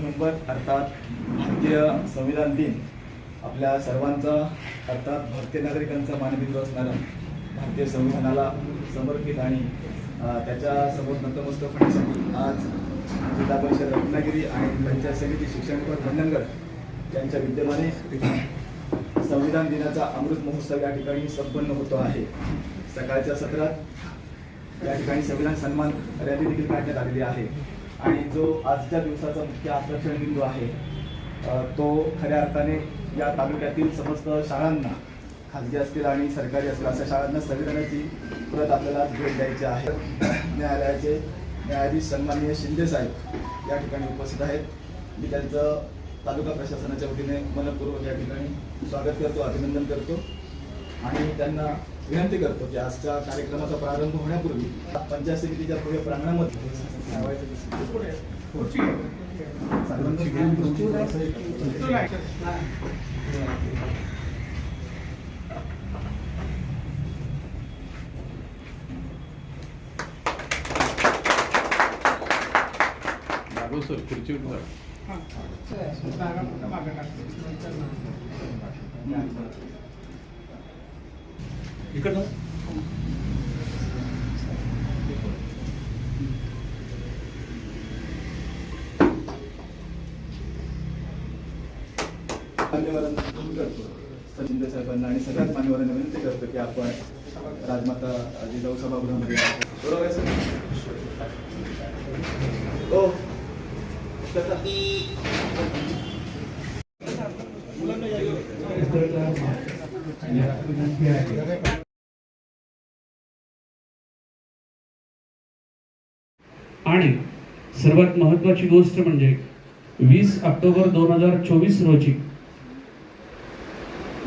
November अर्थात भारतीय संविधान दिन आपल्या सर्वांचा अर्थात भारतीय नागरिकांचा मानवी असणारा भारतीय संविधानाला समर्पित आणि अ, त्याच्यासमोर नतमस्तक होण्यासाठी आज जिल्हा परिषद रत्नागिरी आणि पंचायत समिती शिक्षण विभाग मंडणगड यांच्या विद्यमाने संविधान दिनाचा अमृत महोत्सव या ठिकाणी संपन्न होतो आहे. सकाळच्या सत्रात या ठिकाणी संविधान सन्मान रॅली देखील काढण्यात आलेली आहे. आणि जो आजच्या दिवसाचा मुख्य आकर्षण बिंदू आहे तो खऱ्या अर्थाने या तालुक्यातील समस्त शाळांना खाजगी असतील आणि सरकारी असतील अशा शाळांना संविधानाची प्रत आपल्याला भेट द्यायची आहे. न्यायालयाचे न्यायाधीश सन्माननीय शिंदे साहेब या ठिकाणी उपस्थित आहेत. मी त्यांचं तालुका प्रशासनाच्या वतीने मनपूर्वक या ठिकाणी स्वागत करतो अभिनंदन करतो आणि त्यांना विनंती करतो की आजच्या कार्यक्रमाचा प्रारंभ होण्यापूर्वी पंचायत समितीच्या पुढे प्रांगणामध्ये सर खुर्चीवर जा. इकडं करतो. शिंदे साहेबांना आणि सगळ्याच मान्यवरांना विनंती करतो की आपण राजमाता जिजाऊ सभागृहामध्ये बरोबर आहे सर? हो. आणि सर्वात महत्वाची गोष्ट म्हणजे वीस ऑक्टोबर दोन हजार चोवीस रोजी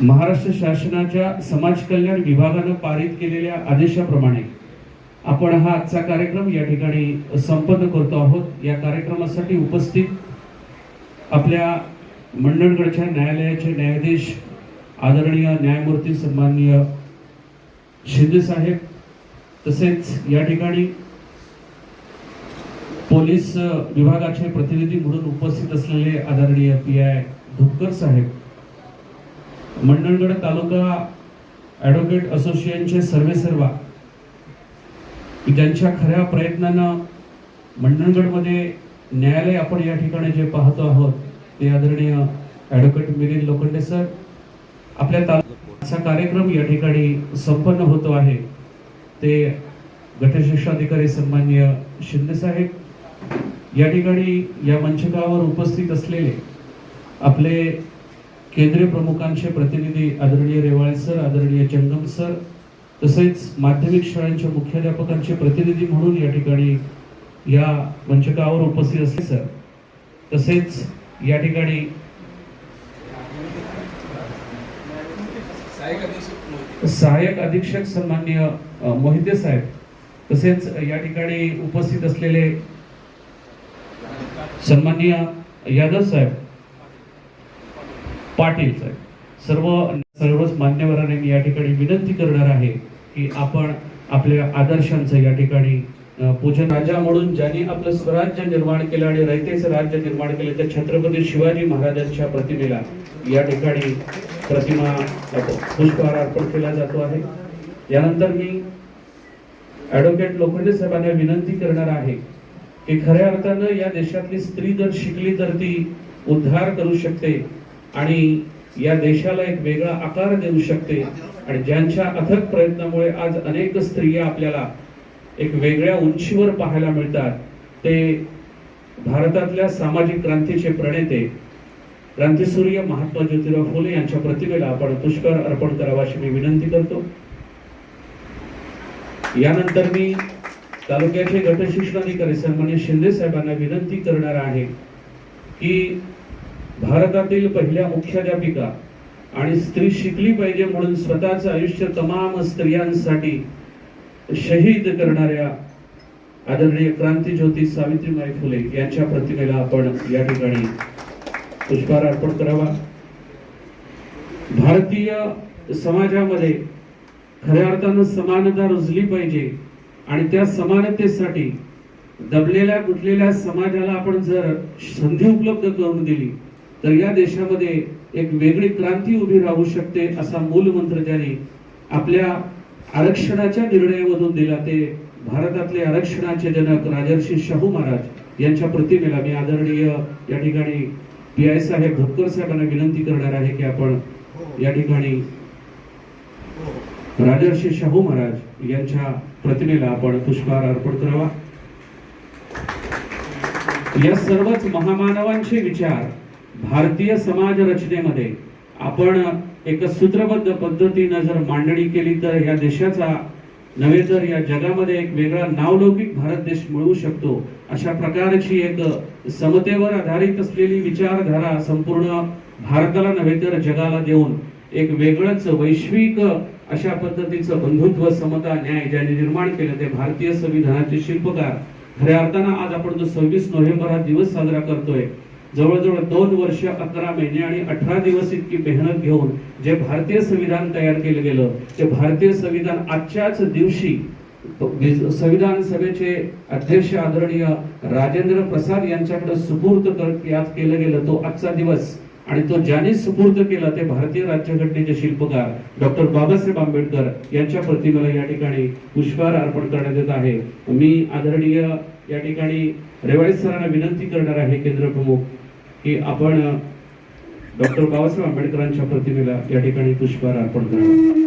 महाराष्ट्र शासनाच्या समाज कल्याण विभागानं पारित केलेल्या आदेशाप्रमाणे आपण हा आजचा कार्यक्रम या ठिकाणी संपन्न करतो आहोत. या कार्यक्रमासाठी उपस्थित आपल्या मंडणगडच्या न्यायालयाचे न्यायाधीश आदरणीय न्यायमूर्ती सन्माननीय शिंदेसाहेब तसेच या ठिकाणी पोलीस विभागाचे प्रतिनिधी म्हणून उपस्थित असलेले आदरणीय पी आय धुपकर साहेब मंडणगड तालुका ॲडव्होकेट असोसिएशनचे सर्वेसर्वा की त्यांच्या खऱ्या प्रयत्नानं मंडणगडमध्ये न्यायालय आपण या ठिकाणी जे पाहतो आहोत ते आदरणीय ॲडव्होकेट मिलिंद लोखंडे सर आपल्या तालुक्याचा कार्यक्रम या ठिकाणी संपन्न होतो आहे. ते गटशिक्षाधिकारी सन्मान्य शिंदे साहेब या ठिकाणी या मंचकावर उपस्थित असलेले आपले केंद्रीय प्रमुखांचे प्रतिनिधी आदरणीय रेवाळे सर आदरणीय जंगम सर तसेच माध्यमिक शाळांच्या मुख्याध्यापकांचे प्रतिनिधी म्हणून या ठिकाणी या मंचकावर उपस्थित असले सर. तसेच या ठिकाणी सहाय्यक अधीक्षक सन्मान्य मोहिते साहेब तसेच या ठिकाणी उपस्थित असलेले सन्मान्य यादव साहेब पाटील साहेब सर्व सर्वच मान्यवरांनी मी या ठिकाणी विनंती करणार आहे की आपण आपल्या आदर्शांचं या ठिकाणी पूजन राजा म्हणून ज्यांनी आपलं स्वराज्य निर्माण केलं आणि रयतेचं राज्य निर्माण केलं त्या छत्रपती शिवाजी महाराजांच्या प्रतिमेला या ठिकाणी प्रतिमा पुष्पहार अर्पण केला जातो आहे. यानंतर मी ॲडव्होकेट लोखंडे साहेबांना विनंती करणार आहे की खऱ्या अर्थानं या देशातली स्त्री जर शिकली तर ती उद्धार करू शकते. आणि या देशाला एक वेगळा आकार देऊ शकते. आणि ज्यांच्या अथक प्रयत्नामुळे आज अनेक स्त्रिया आपल्याला एक वेगळ्या उंचीवर पाहायला मिळतात ते भारतातल्या सामाजिक क्रांतीचे प्रणेते क्रांतीसूर्य महात्मा ज्योतिराव फुले यांच्या प्रतिमेला आपण पुष्कर अर्पण करावा अशी मी विनंती करतो. यानंतर मी तालुक्याचे गटशिक्षणाधिकारी सन्मान्य शिंदे साहेबांना विनंती करणार आहे की भारतातील पहिल्या मुख्याध्यापिका आणि स्त्री शिकली पाहिजे म्हणून स्वतःचं आयुष्य तमाम स्त्रियांसाठी शहीद करणाऱ्या आदरणीय क्रांतीज्योती सावित्रीबाई फुले यांच्या प्रतिमेला आपण या ठिकाणी पुष्पहार अर्पण करावा. भारतीय समाजामध्ये खऱ्या अर्थानं समानता रुजली पाहिजे आणि त्या समानतेसाठी दबलेल्या गुटलेल्या समाजाला आपण जर संधी उपलब्ध करून दिली तर या देशामध्ये एक वेगळी क्रांती उभी राहू शकते असा मूलमंत्र त्यांनी आपल्या आरक्षणाच्या निर्णयामधून दिला. ते भारतातले आरक्षणाचे जनक राजर्षी शाहू महाराज यांच्या प्रतिमेला मी आदरणीय या ठिकाणी पी आय साहेब भोकर साहेबांना विनंती करणार आहे की आपण या ठिकाणी राजर्षी शाहू महाराज यांच्या प्रतिमेला आपण पुष्पहार अर्पण करावा. या सर्वच महामानवांचे विचार भारतीय समाज रचनेमध्ये आपण एक सूत्रबद्ध पद्धतीनं जर मांडणी केली तर या देशाचा नव्हे तर या जगामध्ये एक वेगळा नावलौकिक भारत देश मिळवू शकतो. अशा प्रकारची एक समतेवर आधारित असलेली विचारधारा संपूर्ण भारताला नव्हे तर जगाला देऊन एक वेगळंच वैश्विक अशा पद्धतीचं बंधुत्व समता न्याय ज्याने निर्माण केलं ते भारतीय संविधानाचे शिल्पकार. खऱ्या अर्थानं आज आपण जो सव्वीस नोव्हेंबर हा दिवस साजरा करतोय जवळजवळ दोन वर्ष अकरा महिने आणि अठरा दिवस इतकी मेहनत घेऊन जे भारतीय संविधान तयार केलं गेलं ते भारतीय संविधान आजच्याच दिवशी संविधान सभेचे अध्यक्ष आदरणीय राजेंद्र प्रसाद यांच्याकडे सुपूर्त आज केलं गेलं तो आजचा दिवस. आणि तो ज्याने सुपूर्त केला ते भारतीय राज्यघटनेचे शिल्पकार डॉक्टर बाबासाहेब आंबेडकर यांच्या प्रतिमेला या ठिकाणी पुष्पहार अर्पण करण्यात येत आहे. मी आदरणीय या ठिकाणी रेवाडी सरांना विनंती करणार आहे केंद्र प्रमुख की आपण डॉक्टर बाबासाहेब आंबेडकरांच्या प्रतिमेला या ठिकाणी पुष्पहार अर्पण करतो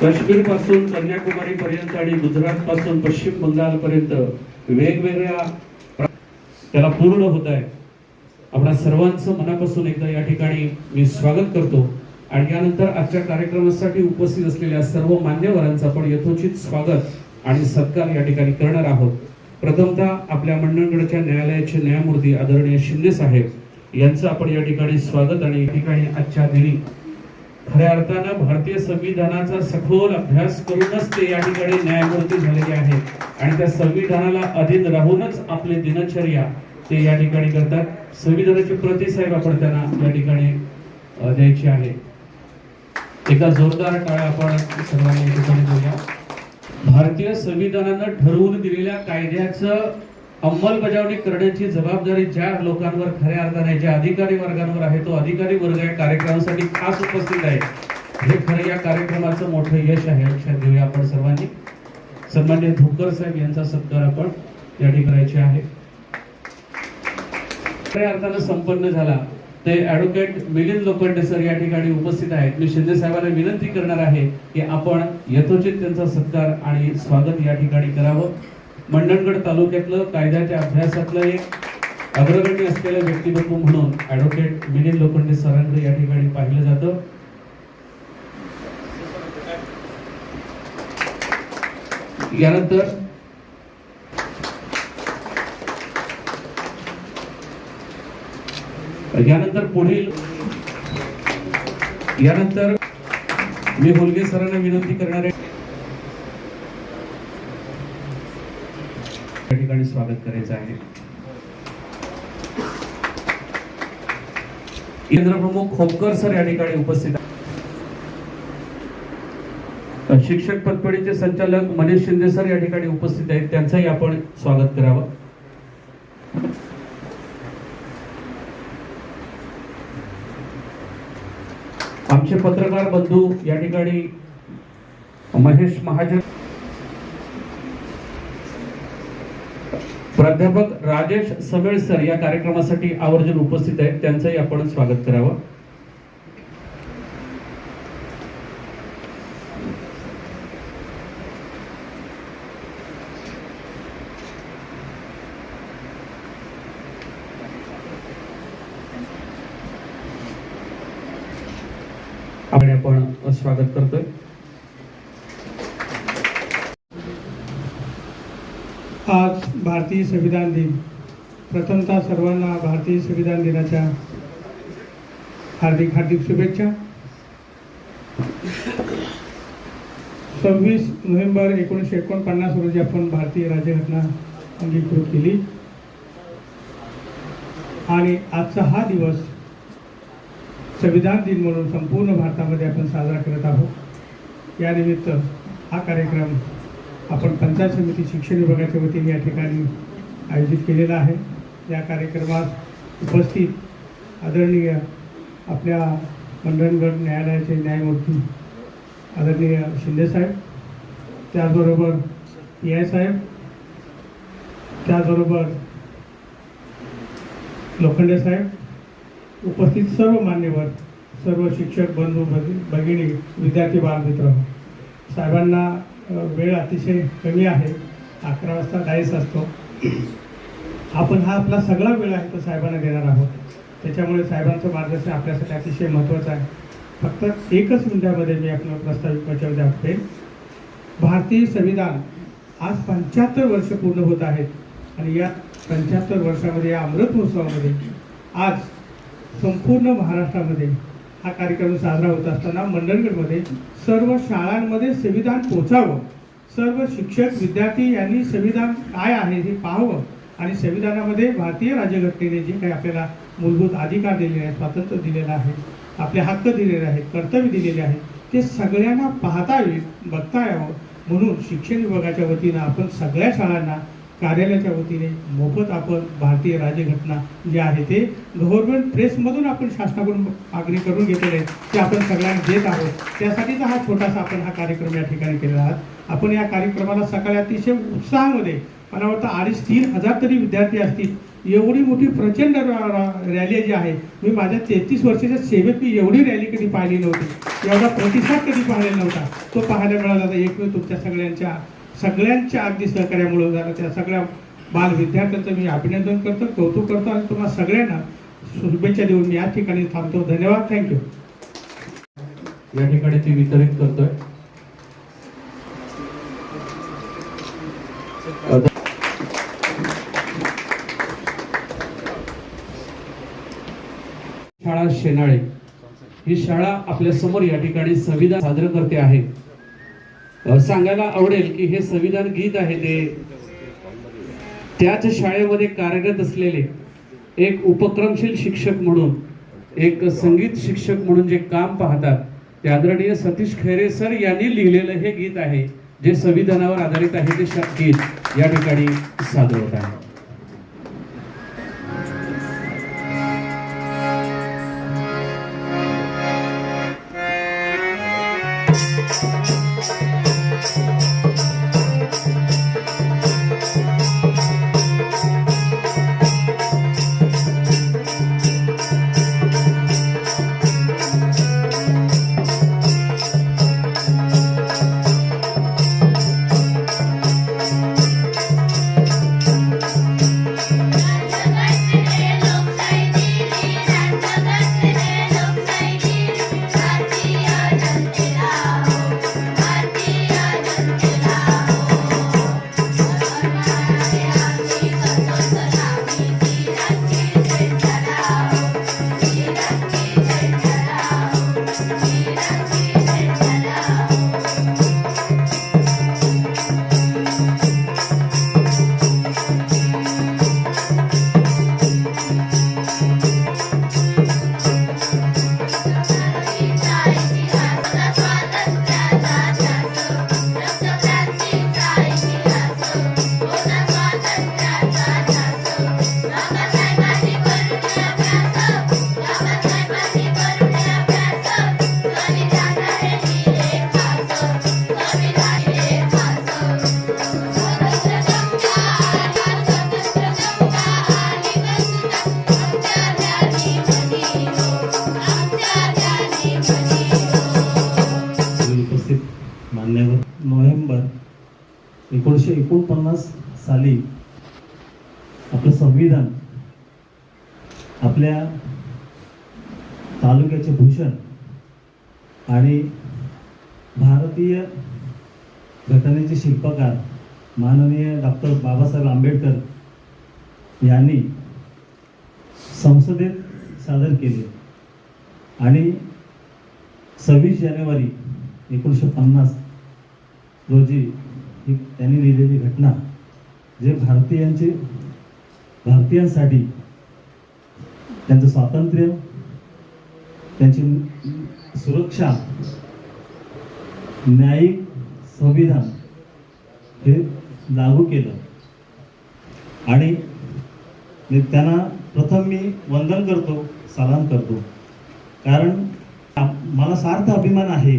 काश्मीरपासून कन्याकुमारी पर्यंत आणि गुजरात पासून पश्चिम बंगाल पर्यंत वेगवेगळ्या त्याला पूर्ण होत आहे. आपल्या सर्वांचं मनापासून एकदा या ठिकाणी मी स्वागत करतो. आणि यानंतर आजच्या कार्यक्रमासाठी उपस्थित असलेल्या सर्व मान्यवरांचं आपण यथोचित स्वागत आणि सत्कार या ठिकाणी करणार आहोत. प्रथमतः आपल्या मंडणगडच्या न्यायालयाचे न्यायमूर्ती आदरणीय शिंदे साहेब यांचं आपण या ठिकाणी स्वागत आणि या ठिकाणी आजच्या दिनी खऱ्या अर्थानं भारतीय संविधानाचा सखोल अभ्यास करूनच ते या ठिकाणी न्यायमूर्ती झालेले आहेत. आणि त्या संविधानाला अधीन राहूनच आपले दिनचर्या ते या ठिकाणी करतात. संविधानाची प्रति साहेब आपण त्यांना या ठिकाणी द्यायची आहे एका जोरदार टाळ्या आपण सर्वांनी ठिकाणी घेऊया भारतीय संविधानानं ठरवून दिलेल्या कायद्याचं अंमलबजावणी करण्याची जबाबदारी ज्या लोकांवर खऱ्या अर्थाने ज्या अधिकारी वर्गांवर आहे तो अधिकारी वर्ग या कार्यक्रमासाठी खास उपस्थित आहे. हे खरं या कार्यक्रमाचं मोठं यश आहे. लक्षात घेऊया आपण सर्वांनी. सन्मान्य धुकर साहेब यांचा सत्कार आपण या ठिकाणी करायचे आहे. खऱ्या अर्थानं संपन्न झाला. ते ऍडव्होकेट मिलिंद लोखंडे सर या ठिकाणी उपस्थित आहेत. मी शिंदे साहेबांना विनंती करणार आहे की आपण यथोचित त्यांचा सत्कार आणि स्वागत या ठिकाणी करावं. मंडणगड तालुक्यातलं कायद्याच्या अभ्यासातलं एक अग्रगण्य असलेलं व्यक्तिमत्व म्हणून ऍडव्होकेट मिलिंद लोखंडे सरांकडे या ठिकाणी पाहिलं जातं. यानंतर यानंतर पुढील यानंतर मी होलगे सरांना विनंती करणार आहे या ठिकाणी स्वागत करायचं आहे. केंद्र प्रमुख खोपकर सर या ठिकाणी उपस्थित आहेत. शिक्षक पतपेढीचे संचालक मनीष शिंदे सर या ठिकाणी उपस्थित आहेत. त्यांचंही आपण स्वागत करावं. आमचे पत्रकार बंधू या ठिकाणी महेश महाजन प्राध्यापक राजेश समेळ सर या कार्यक्रमासाठी आवर्जून उपस्थित आहेत. त्यांचंही आपण स्वागत करावं. आपले आपण स्वागत करतोय. आज भारतीय संविधान दिन. प्रथमतः सर्वांना भारतीय संविधान दिनाच्या हार्दिक हार्दिक शुभेच्छा. सव्वीस नोव्हेंबर एकोणीसशे एकोणपन्नास रोजी आपण भारतीय राज्यघटना अंगीकृत केली. आणि आजचा हा दिवस संविधान दिन म्हणून संपूर्ण भारतामध्ये आपण साजरा करत आहोत. यानिमित्त हा कार्यक्रम आपण पंचायत समिती शिक्षण विभागाच्या वतीने या ठिकाणी आयोजित केलेला आहे. या कार्यक्रमात उपस्थित आदरणीय आपल्या मंडणगड न्यायालयाचे न्यायमूर्ती आदरणीय शिंदेसाहेब त्याचबरोबर पी आय साहेब त्याचबरोबर लोखंडे साहेब उपस्थित सर्व मान्यवर सर्व शिक्षक बंधू भगिनी विद्यार्थी बालमित्र. साहेबांना वेळ अतिशय कमी आहे. अकरा वाजता डायस असतो. आपण हा आपला सगळा वेळ आहे तो साहेबांना देणार आहोत. त्याच्यामुळे साहेबांचं मार्गदर्शन आपल्यासाठी अतिशय महत्त्वाचं आहे. फक्त एकच मिनिटामध्ये मी आपलं प्रस्तावित परिचय दाखवेन भारतीय संविधान आज पंच्याहत्तर वर्ष पूर्ण होत आहेत. आणि या पंच्याहत्तर वर्षामध्ये या अमृत महोत्सवामध्ये आज संपूर्ण महाराष्ट्रामध्ये हा कार्यक्रम साजरा होत असताना मंडणगडमध्ये सर्व शाळांमध्ये संविधान पोचावं. सर्व शिक्षक विद्यार्थी यांनी संविधान काय आहे हे पाहावं आणि संविधानामध्ये भारतीय राज्यघटनेने जे काही आपल्याला मूलभूत अधिकार दिलेले आहेत स्वातंत्र्य दिलेलं आहे आपले हक्क दिलेले आहेत कर्तव्य दिलेले आहे ते सगळ्यांना पाहता येईल बघता यावं. म्हणून शिक्षण विभागाच्या वतीनं आपण सगळ्या शाळांना कार्यालयाच्या वतीने मोफत आपण भारतीय राज्यघटना जे आहे ते गव्हर्नमेंट प्रेसमधून आपण शासनाकडून मागणी करून घेतलेले आहे ते आपण सगळ्यांना देत आहोत. त्यासाठीचा हा छोटासा आपण हा कार्यक्रम या ठिकाणी केलेला आहात. आपण या कार्यक्रमाला सकाळी अतिशय उत्साहामध्ये मला वाटतं अडीच तीन हजार तरी विद्यार्थी असतील एवढी मोठी प्रचंड रॅली जी आहे मी माझ्या तेहतीस वर्षाच्या सेवेत मी एवढी रॅली कधी पाहिली नव्हती. एवढा प्रतिसाद कधी पाहिलेला नव्हता. तो पाहायला मिळाला होता एक तुमच्या सगळ्यांच्या सगळ्यांच्या अगदी सहकार्यामुळे झालं. त्या सगळ्या बाल विद्यार्थ्यांचं मी अभिनंदन करतो कौतुक करतो आणि तुम्हाला सगळ्यांना शुभेच्छा देऊन मी या ठिकाणी थांबतो. धन्यवाद. थँक्यू या ठिकाणी ती वितरित करतोय. शाळा शेनाळे. ही शाळा आपल्यासमोर या ठिकाणी संविधान साजरं करते आहे. सांगायला आवडेल की हे संविधान गीत आहे ते. त्याच शाळेमध्ये कार्यरत असलेले एक उपक्रमशील शिक्षक म्हणून एक संगीत शिक्षक म्हणून जे काम पाहतात ते आदरणीय सतीश खैरे सर यांनी लिहिलेलं हे गीत आहे जे संविधानावर आधारित आहे ते गीत या ठिकाणी सादर होत आहे. एकोणीसशे एकोणपन्नास साली आपलं संविधान आपल्या तालुक्याचे भूषण आणि भारतीय घटनेचे शिल्पकार माननीय डॉक्टर बाबासाहेब आंबेडकर यांनी संसदेत सादर केले आणि सव्वीस जानेवारी एकोणीसशे पन्नास रोजी ही त्यांनी लिहिलेली घटना जे भारतीयांचे भारतीयांसाठी त्यांचं स्वातंत्र्य त्यांची सुरक्षा न्यायिक संविधान हे लागू केलं. आणि त्यांना प्रथम मी वंदन करतो सलाम करतो. कारण आप- मला सार्थ अभिमान आहे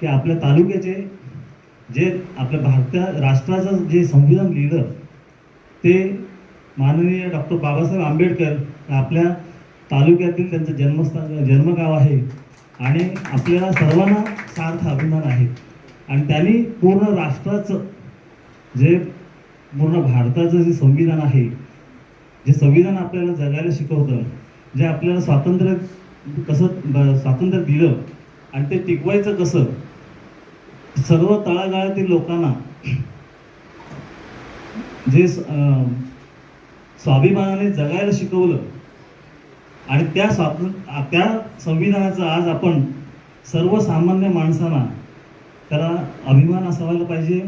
की आपल्या तालुक्याचे जे आपल्या भारता राष्ट्राचं जे संविधान लिहिलं ते माननीय डॉक्टर बाबासाहेब आंबेडकर आपल्या तालुक्यातील त्यांचं जन्मस्थान जन्मगाव आहे आणि आपल्याला सर्वांना सार्थ अभिमान आहे. आणि त्यांनी पूर्ण राष्ट्राचं जे पूर्ण भारताचं जे संविधान आहे जे संविधान आपल्याला जगायला शिकवतं जे आपल्याला स्वातंत्र्य कसं ब- स्वातंत्र्य दिलं आणि ते टिकवायचं कसं सर्व तळागाळातील लोकांना जे स्वाभिमानाने जगायला शिकवलं आणि त्या स्वातंत्र्य त्या संविधानाचा आज आपण सर्वसामान्य माणसांना त्याला अभिमान असावायला पाहिजे.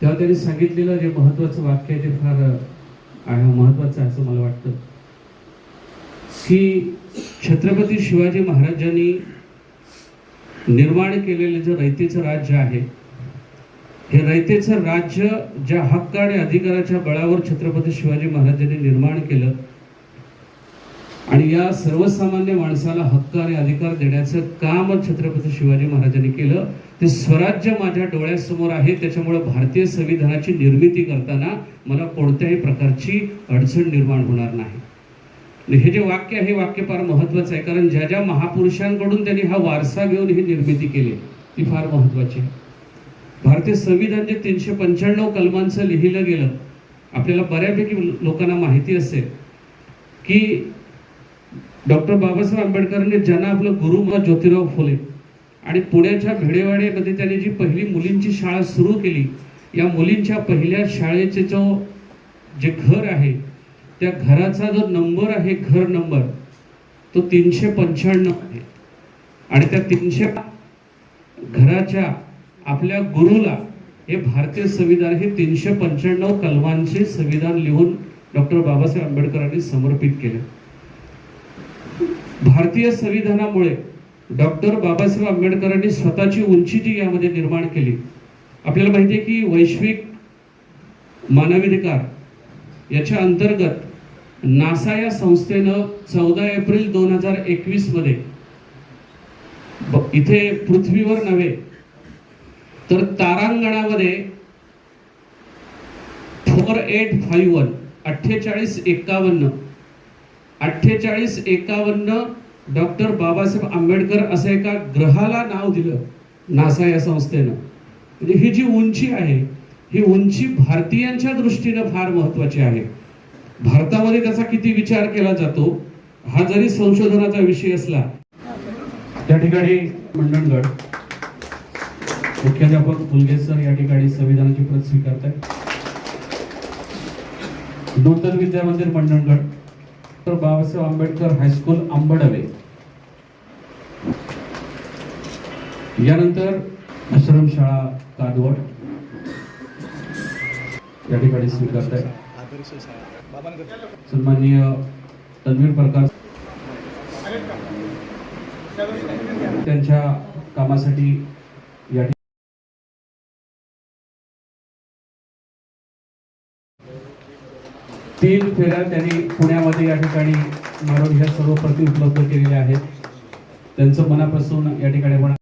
तेव्हा त्यांनी सांगितलेलं जे महत्वाचं वाक्य आहे ते फार महत्वाचं आहे असं मला वाटतं. की छत्रपती शिवाजी महाराजांनी निर्माण केलेलं जे रयतेचं राज्य आहे हे रयतेचं राज्य ज्या हक्क आणि अधिकाराच्या बळावर छत्रपती शिवाजी महाराजांनी निर्माण केलं आणि या सर्वसामान्य माणसाला हक्क आणि अधिकार देण्याचं काम छत्रपती शिवाजी महाराजांनी केलं ते स्वराज्य माझ्या डोळ्यासमोर आहे त्याच्यामुळे भारतीय संविधानाची निर्मिती करताना मला कोणत्याही प्रकारची अडचण निर्माण होणार नाही. हे जे वाक्य आहे हे वाक्य फार महत्वाचं आहे. कारण ज्या ज्या महापुरुषांकडून त्यांनी हा वारसा घेऊन ही निर्मिती केली ती फार महत्वाची आहे. भारतीय संविधान जे तीनशे पंच्याण्णव कलमांचं लिहिलं गेलं आपल्याला बऱ्यापैकी लोकांना माहिती असेल की डॉक्टर बाबासाहेब आंबेडकरांनी ज्यांना आपलं गुरु ज्योतिराव फुले आणि पुण्याच्या भिडेवाड्यामध्ये त्यांनी जी पहिली मुलींची शाळा सुरू केली या मुलींच्या पहिल्या शाळेचे जो जे घर आहे त्या घराचा जो नंबर आहे घर नंबर तो तीनशे पंच्याण्णव आहे. आणि त्या तीनशे घराच्या आपल्या गुरुला हे भारतीय संविधान हे तीनशे पंच्याण्णव कलमांचे संविधान लिहून डॉक्टर बाबासाहेब आंबेडकरांनी समर्पित केले. भारतीय संविधानामुळे डॉक्टर बाबासाहेब आंबेडकरांनी स्वतःची उंची जी यामध्ये निर्माण केली. आपल्याला माहिती आहे की वैश्विक मानवाधिकार याच्या अंतर्गत नासा या संस्थेनं चौदा एप्रिल दोन हजार एकवीसमध्ये इथे पृथ्वीवर नव्हे तर तारांगणामध्ये फोर एट फाईव्ह वन अठ्ठेचाळीस एकावन्न अठ्ठेचाळीस एकावन्न डॉक्टर बाबासाहेब आंबेडकर असं एका ग्रहाला नाव दिलं नासा या संस्थेनं. म्हणजे ही जी उंची आहे ही उंची भारतीयांच्या दृष्टीनं फार महत्वाची आहे. भारतामध्ये त्याचा किती विचार केला जातो हा जरी संशोधनाचा विषय असला त्या ठिकाणी मंडणगड मुख्याध्यापक मुलगे सर या ठिकाणी संविधानाची प्रत स्वीकारतात Nutan Vidya Mandir Mandangad doctor Babasaheb Ambedkar high school Ambadve. यानंतर आश्रमशाळा कादवड या ठिकाणी स्वीकारत आहे सन्माननीय तन्वीर प्रकाश त्यांच्या कामासाठी या तीन फेऱ्या त्यांनी पुण्यामध्ये या ठिकाणी मारून ह्या सर्व प्रती उपलब्ध केलेल्या आहेत. त्यांचं मनापासून या ठिकाणी